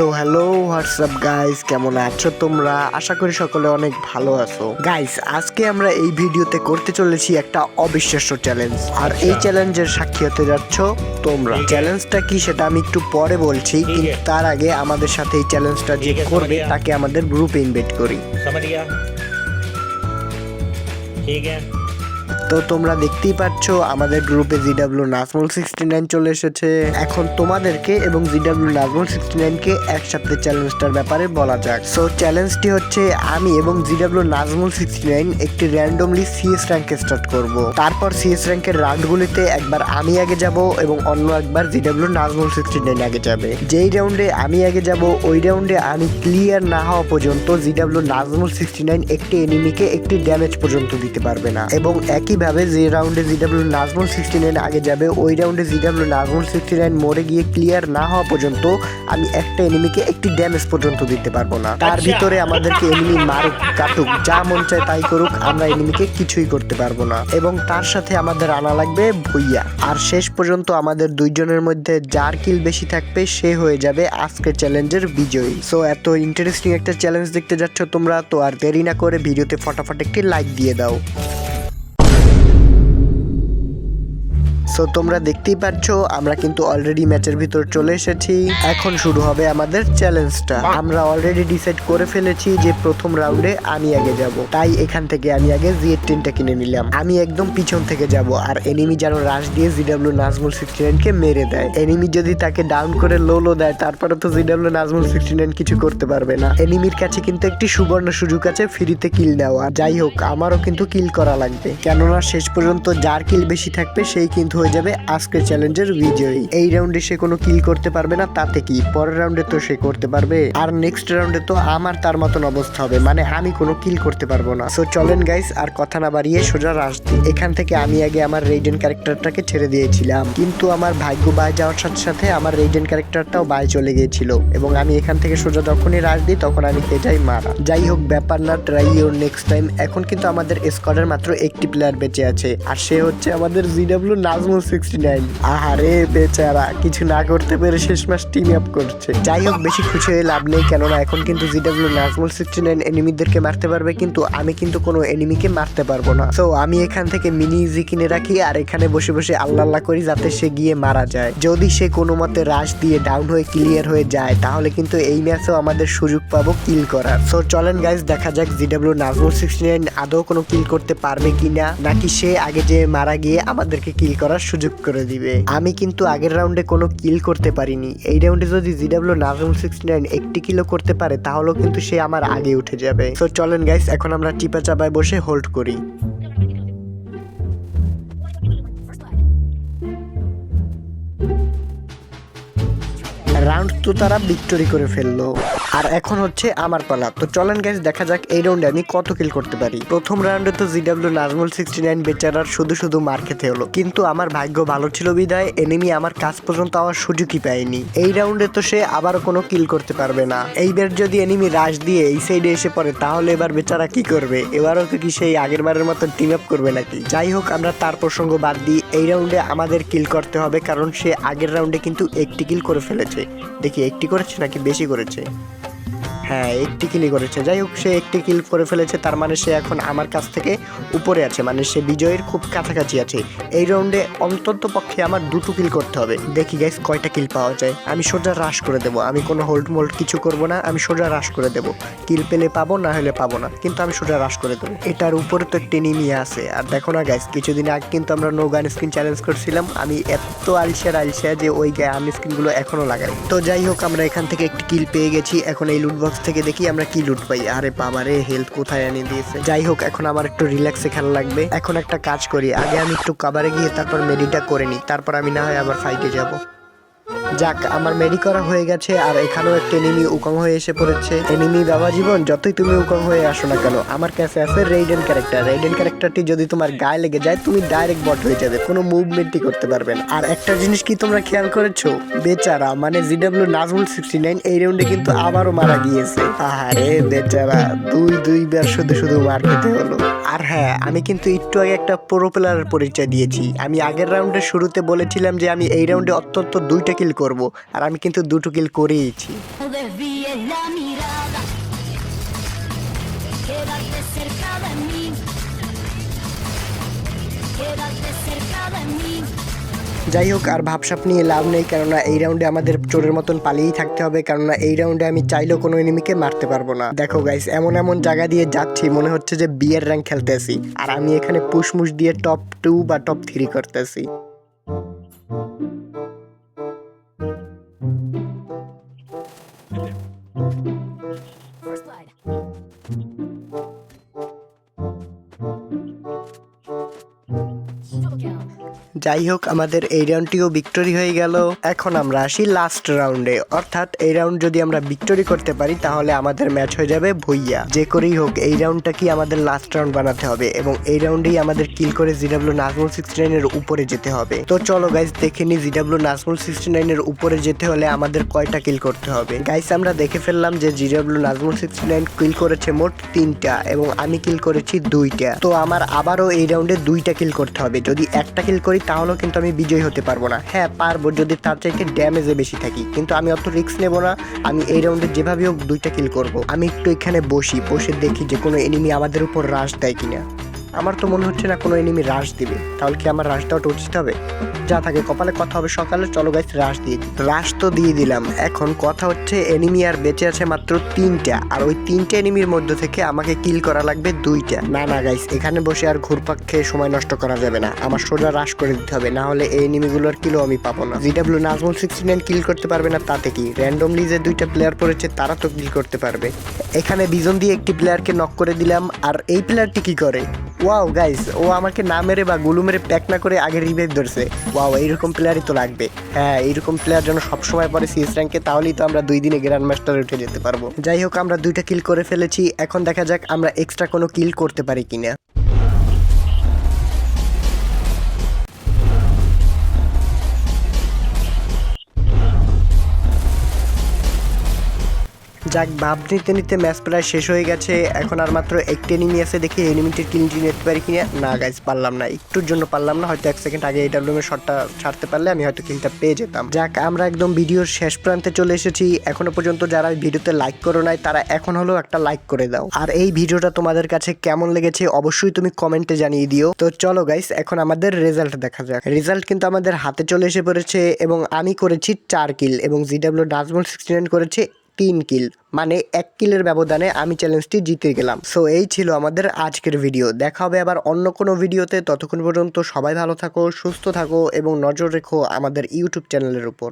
So hello WhatsApp guys কেমন আছো তোমরা? আশা করি সকলে অনেক ভালো আছো। গাইস আজকে আমরা এই ভিডিওতে করতে চলেছি একটা অবিশ্বাস্য চ্যালেঞ্জ আর এই চ্যালেঞ্জের সাক্ষী হতে যাচ্ছ তোমরা। চ্যালেঞ্জটা কি সেটা আমি একটু পরে বলছি কিন্তু তার আগে আমাদের সাথে এই চ্যালেঞ্জটা যে করবে তাকে আমাদের গ্রুপে ইনভাইট করি। ঠিক আছে তো তোমরা দেখতেই পাচ্ছ আমাদের গ্রুপে G GW Nazmul sixty nine চলে এসেছে। এখন তোমাদেরকে এবং জি জিডাব্লিউ নাজমুল সিক্সটি নাইনকে একসাথে চ্যালেঞ্জটার ব্যাপারে বলা যাক। সো চ্যালেঞ্জটি হচ্ছে, আমি এবং G GW Nazmul sixty nine একটি র্যান্ডমলি সিএস র্যাঙ্কে স্টার্ট করব। তারপর সিএস র্যাঙ্কের রাউন্ডগুলিতে একবার আমি আগে যাব এবং অন্য একবার G GW Nazmul sixty nine আগে যাবে। যেই রাউন্ডে আমি আগে যাব, ওই রাউন্ডে আমি ক্লিয়ার না হওয়া পর্যন্ত G GW Nazmul sixty nine একটি এনিমিকে একটি ড্যামেজ পর্যন্ত দিতে পারবে না। এবং একইভাবে যে রাউন্ডে জিডাব্লিউ নাজমুল সিক্সটি নাইন আগে যাবে ওই রাউন্ডে G GW Nazmul sixty nine মরে গিয়ে ক্লিয়ার না হওয়া পর্যন্ত আমি একটা এনিমিকে একটি ড্যামেজ পর্যন্ত দিতে পারব না। তার আচ্ছা। ভিতরে আমাদেরকে এনিমি মারুক কাটুক যা মন চায় তাই করুক আমরা এনিমিকে কিছুই করতে পারব না। এবং তার সাথে আমাদের আনা লাগবে ভুইয়া। আর শেষ পর্যন্ত আমাদের দুইজনের মধ্যে যার কিল বেশি থাকবে সে হয়ে যাবে আজকের চ্যালেঞ্জের বিজয়ী। সো এত ইন্টারেস্টিং একটা চ্যালেঞ্জ দেখতে যাচ্ছ তোমরা তো আর দেরি না করে ভিডিওতে ফটাফট একটি লাইক দিয়ে দাও। সো তোমরা দেখতেই পাচ্ছ আমরা কিন্তু অলরেডি ম্যাচের ভিতর চলে এসেছি। এখন শুরু হবে আমাদের চ্যালেঞ্জটা আমরা অলরেডি ডিসাইড করে ফেলেছি যে প্রথম রাউন্ডে আমি আগে যাব। তাই এখান থেকে আমি আগে জিএর টেনটা কিনে নিলাম। আমি একদম পিছন থেকে যাব আর এনিমি যেন রাশ দিয়ে জি জিডাব্লিউ নাজমুল সিক্সটি নাইনকে মেরে দেয়। এনিমি যদি তাকে ডাউন করে লো লো দেয় তারপরে তো জিডাব্লিউ নাজমুল সিক্সটি নাইন কিছু করতে পারবে না। এনিমির কাছে কিন্তু একটি সুবর্ণ সুযোগ আছে ফ্রিতে কিল নেওয়া। যাই হোক আমারও কিন্তু কিল করা লাগবে। কেননা শেষ পর্যন্ত যার কিল বেশি থাকবে সেই কিন্তু হয়ে যাবে আজকের চ্যালেঞ্জের বিজয়ী। এই রাউন্ডে সে কোনো কিল করতে পারবে না, তাতে কি? পরের রাউন্ডে তো সে করতে পারবে। আর নেক্সট রাউন্ডে তো আমার তার মতন অবস্থা হবে মানে আমি কোনো কিল করতে পারব না। সো চলেন গাইস আর কথা না বাড়িয়ে সোজা রাশ দিই। এখান থেকে আমি আগে আমার রেইডেন ক্যারেক্টারটাকে ছেড়ে দিয়েছিলাম। কিন্তু আমার ভাগ্য বাই যাওয়ার সাথে সাথে আমার রেইডেন ক্যারেক্টারটাও বাই চলে গিয়েছিল। এবং আমি এখান থেকে সোজা যখনই রাশ দিই, তখন আমি এটাই মারা। যাই হোক, ব্যাপার না ট্রাই ইউর নেক্সট টাইম এখন কিন্তু আমাদের স্কোয়াডের মাত্র একটি প্লেয়ার বেঁচে আছে। আর সে হচ্ছে আমাদের জিডাব্লিউ নাজমুল সিক্সটি নাইন আহারে বেচারা, কিছু না করতে পেরে শেষ মাস টিম আপ করছে। যাই হোক, বেশি খুশি হয়ে লাভ নেই, কেননা এখন কিন্তু জিডাব্লিউ নাজমুল সিক্সটি নাইন এনিমিদেরকে মারতে পারবে, কিন্তু আমি কিন্তু কোনো এনিমিকে মারতে পারব না। সো আমি এখান থেকে মিনি ইজি কিনে রাখি, আর এখানে বসে বসে আল্লাহ আল্লাহ করি যাতে সে গিয়ে মারা যায়। যদি সে কোনো মতে রাশ দিয়ে ডাউন হয়ে ক্লিয়ার হয়ে যায়, তাহলে কিন্তু এই ম্যাচেও আমাদের সুযোগ পাবো কিল করার। সো চলেন গাইজ দেখা যাক জিডাব্লিউ নাজমুল সিক্সটি নাইন আদৌ কোনো কিল করতে পারবে কিনা, নাকি সে আগে যে মারা গিয়ে আমাদেরকে কিল করার সুযোগ করে দিবে। আমি কিন্তু আগের রাউন্ডে কোনো কিল করতে পারিনি। এই রাউন্ডে যদি জিডাব্লিউ নাজমুল সিক্সটি নাইন একটি কিলো করতে পারে, তাহলেও কিন্তু সে আমার আগে উঠে যাবে। তো চলেন গাইস এখন আমরা টিপা চাপায় বসে হোল্ড করি। রাউন্ড তো তারা ভিক্টোরি করে ফেলল। আর এখন হচ্ছে আমার পালা। তো চলেন গাইস দেখা যাক এই রাউন্ডে আমি কত কিল করতে পারি। প্রথম রাউন্ডে তো জিডাব্লিউ নাজমুল সিক্সটি নাইন বেচারার শুধু শুধু মার খেতে হলো। কিন্তু আমার ভাগ্য ভালো ছিল বিদায় এনিমি আমার কাজ পর্যন্ত আমার সুযোগই পায়নি। এই রাউন্ডে তো সে আবারও কোনো কিল করতে পারবে না। এইবার যদি এনিমি রাশ দিয়ে এই সাইডে এসে পড়ে, তাহলে এবার বেচারা কি করবে? এবারও তো কি সেই আগের বারের মতো টিম আপ করবে নাকি? যাই হোক, আমরা তার প্রসঙ্গ বাদ দিই। এই রাউন্ডে আমাদের কিল করতে হবে, কারণ সে আগের রাউন্ডে কিন্তু একটি কিল করে ফেলেছে। দেখি একটি করেছে নাকি বেশি করেছে? হ্যাঁ একটি কিলই করেছে। যাই হোক, সে একটি কিল করে ফেলেছে, তার মানে সে এখন আমার কাছ থেকে উপরে আছে মানে সে বিজয়ের খুব কাছাকাছি আছে। এই রাউন্ডে অন্তত পক্ষে আমার দুটো কিল করতে হবে। দেখি গাইস কয়টা কিল পাওয়া যায়। আমি সোজা রাশ করে দেবো। আমি কোনো হোল্ড মোল্ড কিছু করব না, আমি সোজা রাশ করে দেবো। কিল পেলে পাবো, না হলে পাবো না, কিন্তু আমি সোজা রাশ করে দেবো। এটার উপরে তো একটি নিমিয়ে আছে। আর দেখো না গাইস কিছুদিন আগে কিন্তু আমরা নো গান স্ক্রিন চ্যালেঞ্জ করছিলাম। আমি এত আলসিয়ার আলসিয়া যে ওই গায়ে গান স্ক্রিনগুলো এখনও লাগাই তো যাই হোক, আমরা এখান থেকে একটি কিল পেয়ে গেছি। এখন এই লুট বক্স থেকে দেখি আমরা কি লুট পাই। আরে বাবা রে হেলথ কোথায় এনে দিয়েছে? যাই হোক, এখন আমার একটু রিল্যাক্সে খেলা লাগবে। এখন একটা কাজ করি। আগে আমি একটু কাবারে গিয়ে তারপর মেডিটা করে নিই। তারপর আমি না হয় আবার ফাইটে যাব। যাক, আমার মেডি করা হয়ে গেছে আর এখানেও একটা এনিমি উকং হয়ে এসে পড়েছে। এনিমি বাবা জীবন, যতই তুমি উকং হয়ে আসো না কেন, আমার কাছে আছে রেইডেন ক্যারেক্টার রেইডেন ক্যারেক্টারটি যদি তোমার গায়ে লেগে যায়, তুমি ডাইরেক্ট বট হয়ে যাবে, কোনো মুভমেন্টই করতে পারবে না। আর একটা জিনিস কি তোমরা খেয়াল করেছ? বেচারা মানে জিডাব্লিউ নাজমুল সিক্সটি নাইন এই রাউন্ডে কিন্তু আবারও মারা গিয়েছে। আরে বেচারা, দুই দুইবার শুধু শুধু মার খেতে হলো। আর হ্যাঁ আমি কিন্তু একটু আগে একটা প্রো প্লেয়ারের পরিচয় দিয়েছি। আমি আগের রাউন্ডের শুরুতে বলেছিলাম যে আমি এই রাউন্ডে অত্যন্ত দুইটা কিল করব। আর আমি কিন্তু দুটো কিল করেইছি. যাই হোক, আর ভাবসাপ নিয়ে লাভ নেই, কেননা এই রাউন্ডে আমাদের চোরের মতন পালিয়েই থাকতে হবে, কেননা এই রাউন্ডে আমি চাইলেও কোনো এনিমিকে মারতে পারব না। দেখো গাইস এমন এমন জায়গা দিয়ে যাচ্ছি, মনে হচ্ছে যে বিয়ের র্যাঙ্ক খেলতেছি। আর আমি এখানে পুশমুশ দিয়ে টপ টু বা টপ থ্রি করতেছি। Blood. যাই হোক, আমাদের এই রাউন্ডটিও ভিক্টোরি হয়ে গেল। এখন আমরা আসি লাস্ট রাউন্ডে অর্থাৎ এই রাউন্ড যদি আমরা ভিক্টোরি করতে পারি, তাহলে আমাদের ম্যাচ হয়ে যাবে ভুইয়া। যে করেই হোক, এই রাউন্ডটা কি আমাদের লাস্ট রাউন্ড বানাতে হবে এবং এই রাউন্ডেই আমাদের কিল করে জিডাব্লিউ নাজমুল সিক্সটি নাইনের উপরে যেতে হবে। তো চলো গাইস দেখে নি জিডাব্লিউ নাজমুল সিক্সটি নাইনের উপরে যেতে হলে আমাদের কয়টা কিল করতে হবে। গাইস আমরা দেখে ফেললাম যে GW Nazmul sixty nine kill করেছে মোট তিনটা এবং আমি কিল করেছি দুইটা। তো আমার আবারও এই রাউন্ডে দুইটা কিল করতে হবে। যদি একটা কিল করি তাহলেও কিন্তু আমি বিজয়ী হতে পারব না। হ্যাঁ পারব যদি তার চাইতে ড্যামেজে বেশি থাকি। কিন্তু আমি অত রিস্ক নেব না। আমি এই রাউন্ডে যেভাবে হোক দুইটা কিল করব। আমি একটু এখানে বসি, বসে দেখি যে কোনো এনিমি আমাদের উপর রাশ দেয় কিনা। আমার তো মনে হচ্ছে না কোনো এনিমি রাশ দিবে। তাহলে কি আমার রাশ দেওয়াটা উচিত হবে? যা থাকে কপালে কথা হবে সকালে, চলো গাইস রাশ দিয়ে দিই। রাশ তো দিয়ে দিলাম। এখন কথা হচ্ছে এনিমি আর বেঁচে আছে মাত্র তিনটা। আর ওই তিনটে এনিমির মধ্যে থেকে আমাকে কিল করা লাগবে দুইটা। না না গাইস এখানে বসে আর ঘুরপাক খেয়ে সময় নষ্ট করা যাবে না। আমার সোজা রাশ করে দিতে হবে। না হলে এই এনিমিগুলোর কিলো আমি পাবো না। GW Nazmul sixty nine kill করতে পারবে না, তাতে কি? র্যান্ডমলি যে দুইটা প্লেয়ার পড়েছে, তারা তো কিল করতে পারবে। এখানে বিজন দিয়ে একটি প্লেয়ারকে নক করে দিলাম। আর এই প্লেয়ারটি কি করে? ওয়াও গাইস ও আমাকে না মেরে বা গুলু মেরে প্যাক না করে আগে রিভাইভ ধরছে। ওয়াও এইরকম প্লেয়ারই তো লাগবে। হ্যাঁ এইরকম প্লেয়ার যেন সবসময় পরে সিএস র্যাঙ্কে তাহলেই তো আমরা দুই দিনে গ্র্যান্ড মাস্টারে উঠে যেতে পারব। যাই হোক, আমরা দুইটা কিল করে ফেলেছি। এখন দেখা যাক আমরা এক্সট্রা কোনো কিল করতে পারি কিনা। যাক ভাব নিতে নিতে ম্যাচ প্রায় শেষ হয়ে গেছে। এখন আর মাত্র একটি এনিমি আছে দেখি এনিমিটির কিলটি নিতে পারি কিনা। না গাইজ পারলাম না। একটুর জন্য পারলাম না, হয়তো এক সেকেন্ড আগে এই ডাব্লিউএম এর শটটা ছাড়তে পারলে আমি হয়তো কিলটা পেয়ে যেতাম। যাক, আমরা একদম ভিডিওর শেষ প্রান্তে চলে এসেছি। এখনও পর্যন্ত যারা ভিডিওতে লাইক করো নাই, তারা এখন হলেও একটা লাইক করে দাও। আর এই ভিডিওটা তোমাদের কাছে কেমন লেগেছে, অবশ্যই তুমি কমেন্টে জানিয়ে দিও। তো চলো গাইস এখন আমাদের রেজাল্ট দেখা যাক। রেজাল্ট কিন্তু আমাদের হাতে চলে এসে পড়েছে এবং আমি করেছি চার কিল এবং জিডাব্লিউ ডাজমল সিক্সটি করেছে তিন কিল। মানে এক কিলের ব্যবধানে আমি চ্যালেঞ্জটি জিতে গেলাম। সো এই ছিল আমাদের আজকের ভিডিও দেখা হবে আবার অন্য কোনো ভিডিওতে ততক্ষণ পর্যন্ত সবাই ভালো থাকো, সুস্থ থাকো এবং নজর রেখো আমাদের ইউটিউব চ্যানেলের উপর।